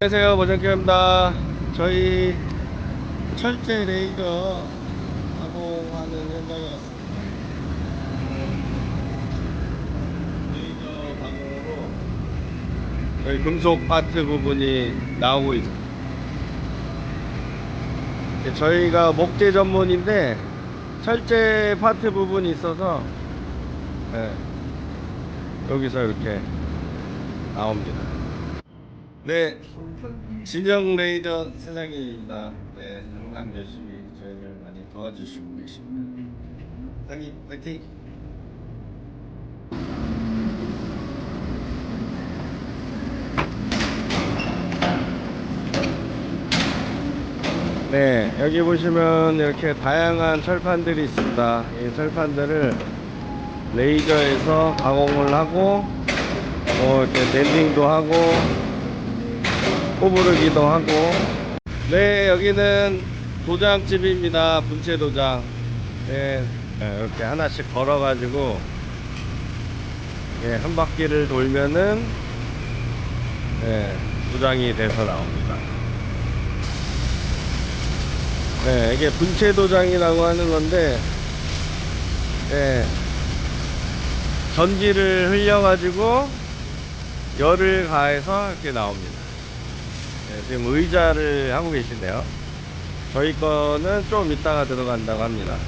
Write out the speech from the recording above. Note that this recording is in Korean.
안녕하세요 모정교입니다. 저희 철제 레이저 가공하는 현장에 왔습니다. 레이저 가공으로 저희 금속 파트 부분이 나오고 있습니다 이제 저희가 목재 전문인데 철제 파트 부분이 있어서 네, 여기서 이렇게 나옵니다 네, 진영 레이더 세상입니다. 네, 항상 열심히 저희를 많이 도와주시고 계십니다. 사장님, 화이팅! 네, 여기 보시면 이렇게 다양한 철판들이 있습니다. 이 철판들을 레이저에서 가공을 하고, 뭐 이렇게 랜딩도 하고, 꼬부르기도 하고. 네 여기는 도장집입니다. 분체 도장. 네 네, 이렇게 하나씩 걸어 가지고 예, 한 바퀴를 돌면은 네, 도장이 돼서 나옵니다. 네 이게 분체 도장이라고 하는 건데 네, 전기를 흘려 가지고 열을 가해서 이렇게 나옵니다 네, 지금 의자를 하고 계신데요. 저희 거는 좀 이따가 들어간다고 합니다.